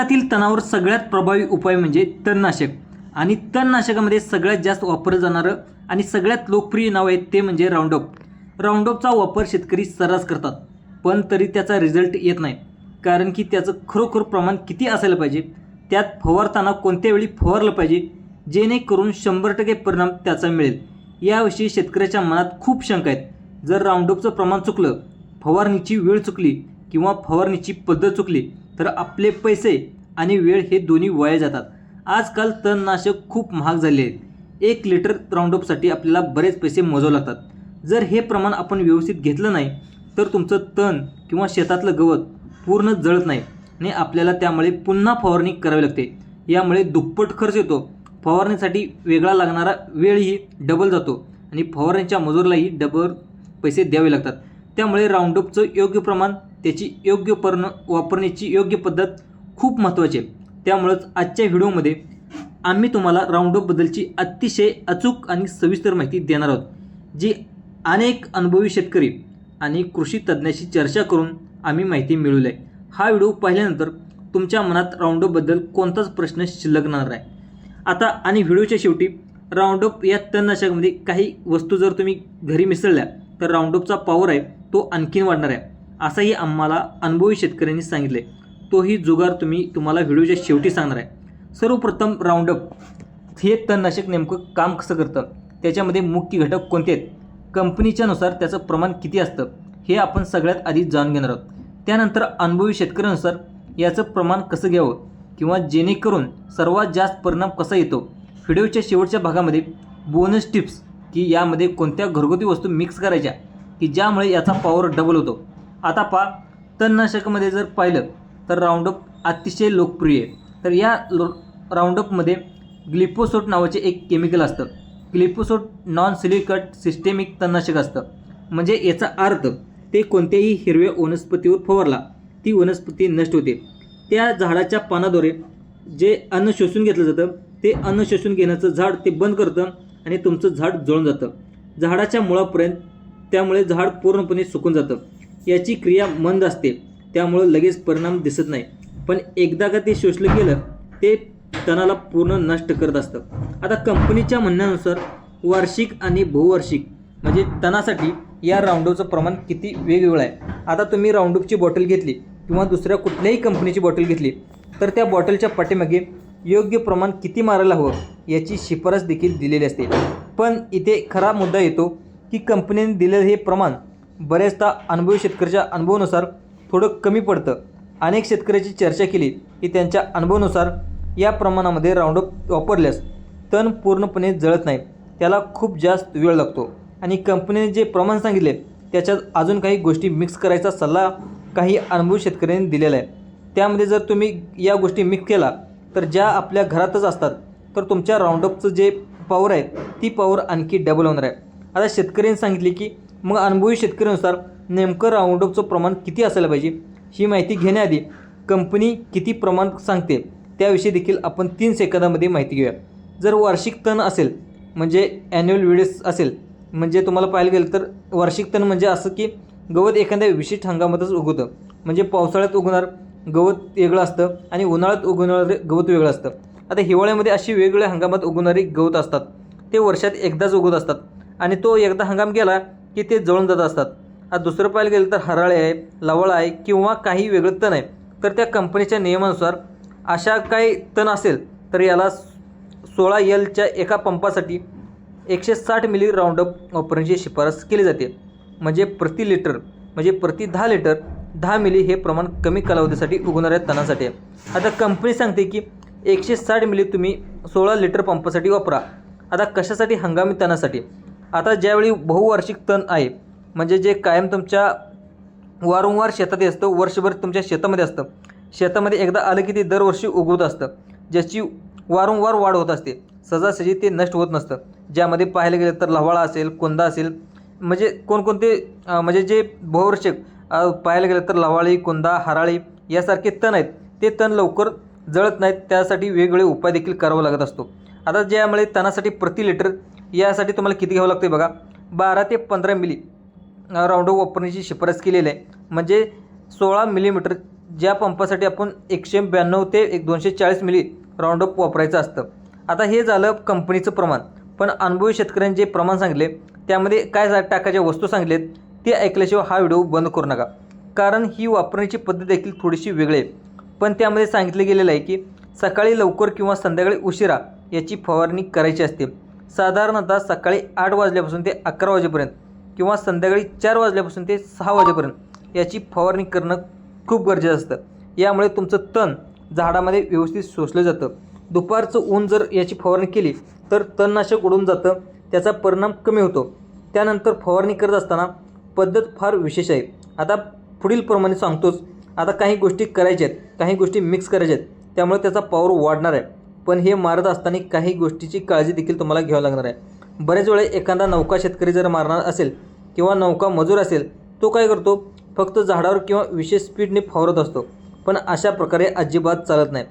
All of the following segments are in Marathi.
त्यातील तणावर सगळ्यात प्रभावी उपाय म्हणजे तणनाशक. आणि तणनाशकामध्ये सगळ्यात जास्त वापरलं जाणारं आणि सगळ्यात लोकप्रिय नाव आहे ते म्हणजे राऊंडअप राऊंडअपचा वापर शेतकरी सर्रास करतात पण तरी त्याचा रिझल्ट येत नाही. कारण की त्याचं खरोखर प्रमाण किती असायला पाहिजे त्यात फवारताना कोणत्या वेळी फवारलं पाहिजे जेणेकरून शंभर टक्के परिणाम त्याचा मिळेल. याविषयी शेतकऱ्याच्या मनात खूप शंका आहेत. जर राऊंडअपचं प्रमाण चुकलं फवारणीची वेळ चुकली किंवा फवारणीची पद्धत चुकली तर आपले पैसे आणि वेळ हे दोन्ही वाया जातात. आजकाल तणनाशक खूप महाग झाले आहेत. एक लिटर राऊंडअपसाठी आपल्याला बरेच पैसे मोजावे लागतात. जर हे प्रमाण आपण व्यवस्थित घेतलं नाही तर तुमचं तण किंवा शेतातलं गवत पूर्ण जळत नाही आणि आपल्याला त्यामुळे पुन्हा फवारणी करावी लागते. यामुळे दुप्पट खर्च येतो. फवारणीसाठी वेगळा लागणारा वेळही डबल जातो आणि फवारणीच्या मजुरालाही डबल पैसे द्यावे लागतात. त्यामुळे राऊंडअपचं योग्य प्रमाण त्याची योग्य पर्ण वापरण्याची योग्य पद्धत खूप महत्त्वाची आहे. त्यामुळंच आजच्या व्हिडिओमध्ये आम्ही तुम्हाला राऊंडअपबद्दलची अतिशय अचूक आणि सविस्तर माहिती देणार आहोत जी अनेक अनुभवी शेतकरी आणि कृषी तज्ज्ञाशी चर्चा करून आम्ही माहिती मिळवली आहे. हा व्हिडिओ पाहिल्यानंतर तुमच्या मनात राऊंडअपबद्दल कोणताच प्रश्न शिल्लक आहे आता आणि व्हिडिओच्या शेवटी राऊंडअप या तणनाशकामध्ये काही वस्तू जर तुम्ही घरी मिसळल्या तर राऊंडअपचा पॉवर आहे तो आणखीन वाढणार आहे. असंही आम्हाला अनुभवी शेतकऱ्यांनी सांगितले तोही जुगार तुम्ही तुम्हाला व्हिडिओच्या शेवटी सांगणार आहे. सर्वप्रथम राऊंडअप हे तणनाशक नेमकं काम कसं करतं? त्याच्यामध्ये मुख्य घटक कोणते आहेत? कंपनीच्यानुसार त्याचं प्रमाण किती असतं? हे आपण सगळ्यात आधी जाणून घेणार आहोत. त्यानंतर अनुभवी शेतकऱ्यानुसार याचं प्रमाण कसं घ्यावं? किंवा जेणेकरून सर्वात जास्त परिणाम कसा येतो? व्हिडिओच्या शेवटच्या भागामध्ये बोनस टिप्स की यामध्ये कोणत्या घरगुती वस्तू मिक्स करायच्या? की ज्यामुळे याचा पॉवर डबल होतो? आता पा तणनाशकामध्ये जर पाहिलं तर राऊंडअप अतिशय लोकप्रिय आहे. तर या लो राऊंडअपमध्ये ग्लिपोसोट नावाचे एक केमिकल असतं. ग्लिपोसोट नॉन सिलिकट सिस्टेमिक तणनाशक असतं. म्हणजे याचा अर्थ ते कोणत्याही हिरव्या वनस्पतीवर फवारला ती वनस्पती नष्ट होते. त्या झाडाच्या पानाद्वारे जे अन्न शोषून घेतलं जातं ते अन्न शोषून घेण्याचं झाड ते बंद करतं आणि तुमचं झाड जळून जातं. झाडाच्या मुळापर्यंत त्यामुळे झाड पूर्णपणे सुकून जातं. याची क्रिया मंद असते. त्यामुळं लगेच परिणाम दिसत नाही. पण एकदा का ते शोषलं गेलं ते तणाला पूर्ण नष्ट करत असतं. आता कंपनीच्या म्हणण्यानुसार वार्षिक आणि बहुवार्षिक म्हणजे तणासाठी या राऊंडअपचं प्रमाण किती वेगवेगळं आहे. आता तुम्ही राऊंडअपची बॉटल घेतली किंवा दुसऱ्या कुठल्याही कंपनीची बॉटल घेतली तर त्या बॉटलच्या पाठीमागे योग्य प्रमाण किती मारायला हवं याची शिफारस देखील दिलेली असते. पण इथे खरा मुद्दा येतो की कंपनीने दिलेलं हे प्रमाण बऱ्याचदा अनुभवी शेतकऱ्याच्या अनुभवानुसार थोडं कमी पडतं. अनेक शेतकऱ्याची चर्चा केली की त्यांच्या अनुभवानुसार या प्रमाणामध्ये राऊंडअप वापरल्यास तण पूर्णपणे जळत नाही. त्याला खूप जास्त वेळ लागतो. आणि कंपनीने जे प्रमाण सांगितले त्याच्यात अजून काही गोष्टी मिक्स करायचा सल्ला काही अनुभवी शेतकऱ्यांनी दिलेला आहे. त्यामध्ये जर तुम्ही या गोष्टी मिक्स केला तर ज्या आपल्या घरातच असतात तर तुमच्या राऊंडअपचं जे पॉवर आहे ती पॉवर आणखी डबल होणार आहे. आता शेतकऱ्यांनी सांगितले की मग अनुभवी शेतकऱ्यानुसार नेमकं राऊंडअपचं प्रमाण किती असायला पाहिजे ही माहिती घेण्याआधी कंपनी किती प्रमाण सांगते त्याविषयी देखील आपण तीन सेकंदामध्ये माहिती घेऊया. जर वार्षिक तण असेल म्हणजे ॲन्युअल विडेस असेल म्हणजे तुम्हाला पाहायला गेलं तर वार्षिक तण म्हणजे असं की गवत एखाद्या विशिष्ट हंगामातच उगवतं. म्हणजे पावसाळ्यात उगवणार गवत वेगळं असतं आणि उन्हाळ्यात उगवणारे गवत वेगळं असतं. आता हिवाळ्यामध्ये अशी वेगवेगळ्या हंगामात उगवणारी गवत असतात. ते वर्षात एकदाच उगवत असतात. आणि तो एकदा हंगाम गेला की ते जळून जात असतात. आता दुसरं पाहायला गेलं तर हराळे आहे लवळ आहे किंवा काही वेगळं तण आहे. तर त्या कंपनीच्या नियमानुसार अशा काही तण असेल तर याला सोळा एलच्या एका पंपासाठी एकशे साठ मिली राऊंडअप वापरण्याची शिफारस केली जाते. म्हणजे प्रति लिटर म्हणजे प्रति दहा लिटर दहा मिली हे प्रमाण कमी कालावधीसाठी उगवणाऱ्या तणासाठी आहे. आता कंपनी सांगते की एकशे साठ मिली तुम्ही सोळा लिटर पंपासाठी वापरा. आता कशासाठी? हंगामी तणासाठी. आता ज्यावेळी बहुवार्षिक तण आहे म्हणजे जे कायम तुमच्या वारंवार शेतात असतं वर्षभर तुमच्या शेतामध्ये असतं. शेतामध्ये एकदा आलं की ते दरवर्षी उगवत असतं. ज्याची वारंवार वाढ होत असते. सजासजी ते नष्ट होत नसतं. ज्यामध्ये पाहायला गेलं तर लवाळा असेल कोंदा असेल म्हणजे कोणकोणते म्हणजे जे बहुवर्षक पाहायला गेलं तर लवाळी कोंदा हराळी यासारखे तण आहेत. ते तण लवकर जळत नाहीत. त्यासाठी वेगवेगळे उपाय देखील करावा लागत असतो. आता ज्यामुळे तणासाठी प्रति लिटर यासाठी तुम्हाला किती घ्यावं लागते बघा. बारा ते पंधरा मिली राऊंडअप वापरण्याची शिफारस केलेली आहे. म्हणजे सोळा मिलीमीटर ज्या पंपासाठी आपण एकशे ब्याण्णव ते एक दोनशे चाळीस मिली राऊंडअप वापरायचं असतं. आता हे झालं कंपनीचं प्रमाण. पण अनुभवी शेतकऱ्यांनी जे प्रमाण सांगितले त्यामध्ये काय टाकायच्या वस्तू सांगलेत ते ऐकल्याशिवाय हा व्हिडिओ बंद करू नका. कारण ही वापरण्याची पद्धत देखील थोडीशी वेगळी आहे. पण त्यामध्ये सांगितलं गेलेलं आहे की सकाळी लवकर किंवा संध्याकाळी उशिरा याची फवारणी करायची असते. साधारणतः सकाळी आठ वाजल्यापासून ते अकरा वाजेपर्यंत किंवा संध्याकाळी चार वाजल्यापासून ते सहा वाजेपर्यंत याची फवारणी करणं खूप गरजेचं असतं. यामुळे तुमचं तण झाडामध्ये व्यवस्थित शोषलं जातं. दुपारचं ऊन जर याची फवारणी केली तर तणनाशक उडून जातं. त्याचा परिणाम कमी होतो. त्यानंतर फवारणी करत असताना पद्धत फार विशेष आहे. आता पुढील प्रमाणे सांगतोच. आता काही गोष्टी करायच्या आहेत. काही गोष्टी मिक्स करायच्या आहेत. त्यामुळे त्याचा पॉवर वाढणार आहे. पण हे मारत असताना काही गोष्टीची काळजी देखील तुम्हाला घ्यावी लागणार आहे. बरेच वेळे एखादा नौका शेतकरी जर मारणार असेल किंवा नौका मजूर असेल तो काय करतो? फक्त झाडावर किंवा विशेष स्पीडने फवारत असतो. पण अशा प्रकारे अजिबात चालत नाही.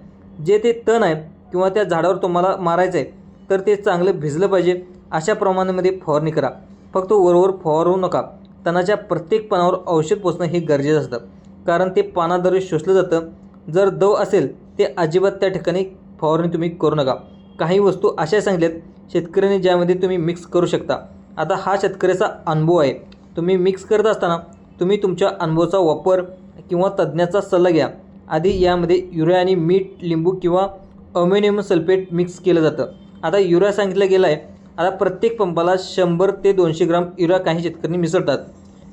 जे ते तण आहे किंवा त्या झाडावर तुम्हाला मारायचं आहे तर ते चांगलं भिजलं पाहिजे. अशा प्रमाणामध्ये फवारणी करा. फक्त वरवर फवारू नका. तणाच्या प्रत्येक पानावर औषध पोचणं हे गरजेचं असतं. कारण ते पानाद्वारे शोषलं जातं. जर दव असेल ते अजिबात त्या ठिकाणी फवारणी तुम्ही करू नका. काही वस्तू अशा सांगितल्यात शेतकऱ्यांनी ज्यामध्ये तुम्ही मिक्स करू शकता. आता हा शेतकऱ्याचा अनुभव आहे. तुम्ही मिक्स करत असताना तुम्ही तुमच्या अनुभवाचा वापर किंवा तज्ज्ञाचा सल्ला घ्या. आधी यामध्ये युरिया आणि मीठ लिंबू किंवा अम्युनियम सल्फेट मिक्स केलं जातं. आता युरिया सांगितलं गेलं आहे आता प्रत्येक पंपाला शंभर ते दोनशे ग्राम युरिया काही शेतकऱ्यांनी मिसळतात.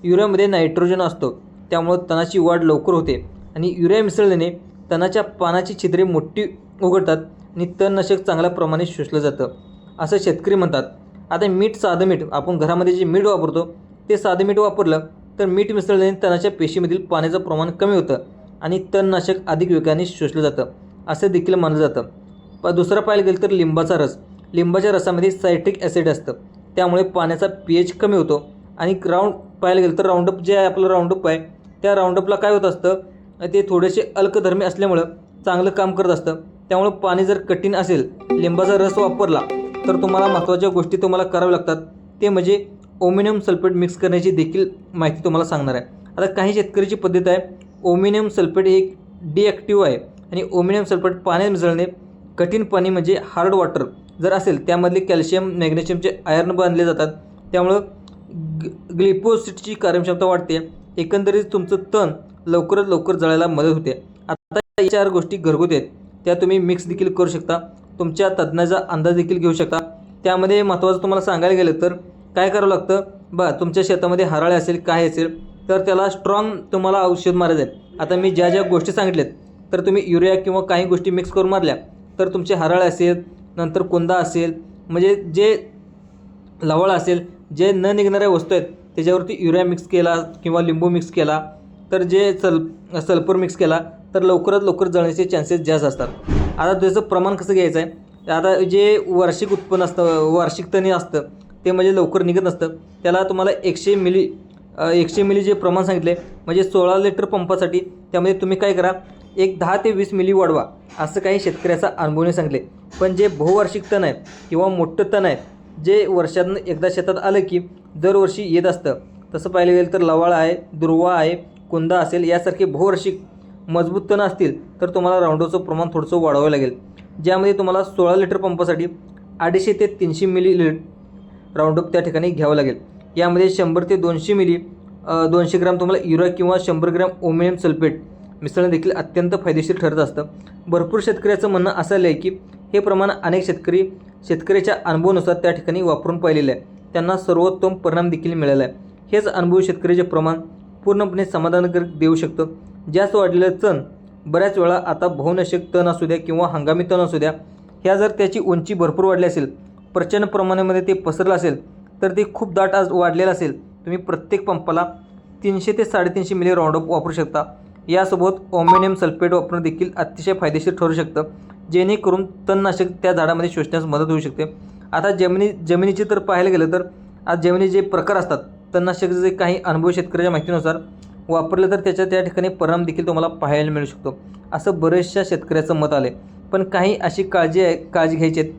युरियामध्ये नायट्रोजन असतो. त्यामुळं तणाची वाढ लवकर होते. आणि युरिया मिसळल्याने तणाच्या पानाची छिद्रे मोठी उघडतात. आणि तणनाशक चांगल्या प्रमाणे शोषलं जातं. असं शेतकरी म्हणतात. आता मीठ साधं मीठ आपण घरामध्ये जे मीठ वापरतो ते साधं मीठ वापरलं तर मीठ मिसळल्याने तणाच्या पेशीमधील पाण्याचं प्रमाण कमी होतं आणि तणनाशक अधिक वेगाने शोषलं जातं असं देखील मानलं जातं. प दुसरं पाहायला गेलं तर लिंबाचा रस. लिंबाच्या रसामध्ये सायट्रिक ॲसिड असतं. त्यामुळे पाण्याचा पी एच कमी होतो आणि राऊंड पाहायला गेलं तर राऊंडअप जे आहे आपलं राऊंडअप आहे त्या राऊंडअपला काय होत असतं? ते थोडेसे अल्कधर्मी असल्यामुळं चांगलं काम करत असतं. त्यामुळं पाणी जर कठीण असेल लिंबाचा रस वापरला तर तुम्हाला महत्त्वाच्या गोष्टी तुम्हाला कराव्या लागतात. ते म्हणजे ओमिनियम सल्फेट मिक्स करण्याची देखील माहिती तुम्हाला सांगणार आहे. आता काही शेतकऱ्याची पद्धत आहे ओमिनियम सल्फेट एक डिॲक्टिव्ह आहे आणि ओमिनियम सल्फेट पाण्यात मिसळणे कठीण पाणी म्हणजे हार्ड वॉटर. जर असेल त्यामधले कॅल्शियम मॅग्नेशियमचे आयर्न बांधले जातात. त्यामुळं ग ग्लिपोसिटची कार्यक्षमता वाढते. एकंदरीत तुमचं तण लवकरात लवकर जळायला मदत होते. आता या चार गोष्टी घरगुती आहेत. त्या तुम्ही मिक्स देखील करू शकता. तुमच्या तज्ज्ञाचा अंदाज देखील घेऊ शकता. त्यामध्ये महत्त्वाचं तुम्हाला सांगायला गेलं तर काय करावं लागतं? बा तुमच्या शेतामध्ये हराळे असेल काय असेल तर त्याला स्ट्रॉंग तुम्हाला औषध मारायचं आहे आता मी ज्या ज्या गोष्टी सांगितल्यात तर तुम्ही युरिया किंवा काही गोष्टी मिक्स करून मारल्या तर तुमचे हराळे असेल नंतर कोंदा असेल म्हणजे जे लवळ असेल जे न निघणाऱ्या वस्तू आहेत त्याच्यावरती युरिया मिक्स केला किंवा लिंबू मिक्स केला तर जे सल सल्फर मिक्स केला तर लवकरात लवकर जळण्याचे चान्सेस जास्त असतात. आता त्याचं प्रमाण कसं घ्यायचं आहे? आता जे वार्षिक उत्पन्न असतं वार्षिक तणी असतं ते म्हणजे लवकर निघत नसतं. त्याला तुम्हाला एकशे मिली एकशे मिली जे प्रमाण सांगितले म्हणजे सोळा लिटर पंपासाठी त्यामध्ये तुम्ही काय करा एक दहा ते वीस मिली वाढवा असं काही शेतकऱ्याचा अनुभवने सांगितले. पण जे बहुवार्षिक तण आहे किंवा मोठं तण आहे जे वर्षातून एकदा शेतात आलं की दरवर्षी येत असतं. तसं पाहिलं गेलं तर लवाळ आहे दुर्वा आहे कुंदा असेल यासारखे बहुवार्षिक मजबूत तण असतील तर तुम्हाला राऊंडोचं प्रमाण थोडंसं वाढवावं लागेल. ज्यामध्ये तुम्हाला सोळा लिटर पंपासाठी अडीचशे ते तीनशे मिली लिट राऊंडअप त्या ठिकाणी घ्यावं लागेल. यामध्ये शंभर ते दोनशे मिली दोनशे ग्राम तुम्हाला युरिया किंवा शंभर ग्रॅम ओमिनियम सल्फेट मिसळणं देखील अत्यंत फायदेशीर ठरत असतं. भरपूर शेतकऱ्याचं म्हणणं असं आलं आहे की हे प्रमाण अनेक शेतकरी शेतकऱ्याच्या अनुभवानुसार त्या ठिकाणी वापरून पाहिलेलं आहे. त्यांना सर्वोत्तम परिणाम देखील मिळाला आहे. हेच अनुभवी शेतकऱ्याचे प्रमाण पूर्णपणे समाधानकारक देऊ शकतं. जास्त वाढलेलं तण बऱ्याच वेळा आता बहुनशक तण असू द्या किंवा हंगामी तण असू द्या ह्या जर त्याची उंची भरपूर वाढली असेल प्रचंड प्रमाणामध्ये ते पसरलं असेल तर ते खूप दाट आज वाढलेलं असेल. तुम्ही प्रत्येक पंपाला तीनशे ते साडेतीनशे मिली राऊंडअप वापरू शकता. यासोबत ओमिनियम सल्फेट वापरणं देखील अतिशय फायदेशीर ठरू शकतं जेणेकरून तणनाशक त्या झाडामध्ये शोषण्यास मदत होऊ शकते. आता जमिनी जमिनीची तर पाहायला गेलं तर आज जमिनी जे प्रकार असतात. तणनाशकाचे जे काही अनुभव शेतकऱ्याच्या माहितीनुसार वापरलं तर त्याच्या त्या ठिकाणी परिणाम देखील तुम्हाला पाहायला मिळू शकतो. असं बरेचशा शेतकऱ्याचं मत आलं आहे पण काही अशी काळजी आहे काळजी घ्यायची आहेत.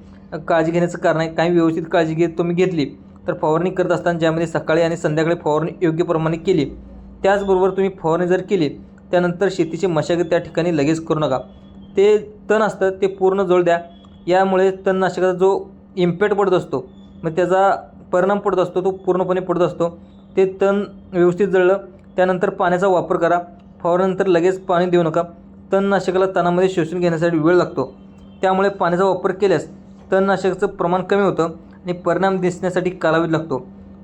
काळजी घेण्याचं कारण आहे काही व्यवस्थित काळजी घेत तुम्ही घेतली तर फवारणी करत असताना ज्यामध्ये सकाळी आणि संध्याकाळी फवारणी योग्य प्रमाणे केली त्याचबरोबर तुम्ही फवारणी जर केली त्यानंतर शेतीची मशागत त्या ठिकाणी लगेच करू नका. ते तण असतं ते पूर्ण जोड द्या. यामुळे तणनाशकाचा जो इम्पॅक्ट पडत असतो मग त्याचा परिणाम पडत असतो तो पूर्णपणे पडत असतो. ते तण व्यवस्थित जळलं त्यानंतर पाण्याचा वापर करा. फवारल्यानंतर लगेच पाणी देऊ नका. तणनाशकाला तणामध्ये शोषून घेण्यासाठी वेळ लागतो. त्यामुळे पाण्याचा वापर केल्यास तणनाशकाचं प्रमाण कमी होतं आणि परिणाम दिसण्यासाठी कालावधी लागतो.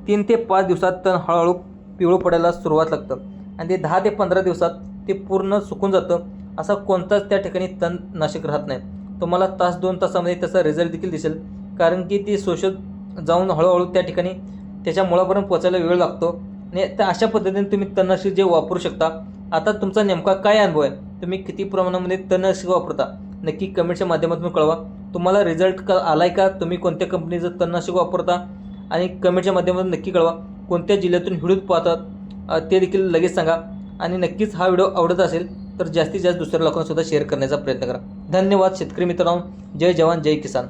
तीन ते पाच दिवसात तण हळूहळू पिवळं पडायला सुरुवात लागतं. आणि ते दहा ते पंधरा दिवसात ते पूर्ण सुकून जातं. असा कोणताच त्या ठिकाणी तणनाशक राहत नाही. तुम्हाला तास दोन तासामध्ये त्याचा रिझल्ट देखील दिसेल. कारण की ती शोषक जाऊन हळूहळू त्या ठिकाणी त्याच्या मुळापर्यंत पोचायला वेळ लागतो. आणि तर अशा पद्धतीने तुम्ही तणनाशक जे वापरू शकता. आता तुमचा नेमका काय अनुभव आहे? तुम्ही किती प्रमाणामध्ये तणनाशक वापरता? नक्की कमेंटच्या माध्यमातून कळवा. तुम्हाला रिझल्ट का आला आहे का? तुम्ही कोणत्या कंपनीचं तणनाशक वापरता? आणि कमेंटच्या माध्यमातून नक्की कळवा. कोणत्या जिल्ह्यातून व्हिडिओ पाहतात? ते देखील लगेच सांगा. आणि नक्कीच हा व्हिडिओ आवडत असेल तर जास्तीत जास्त दुसऱ्या लोकांनासुद्धा शेअर करण्याचा प्रयत्न करा. धन्यवाद शेतकरी मित्रांनो. जय जवान जय किसान.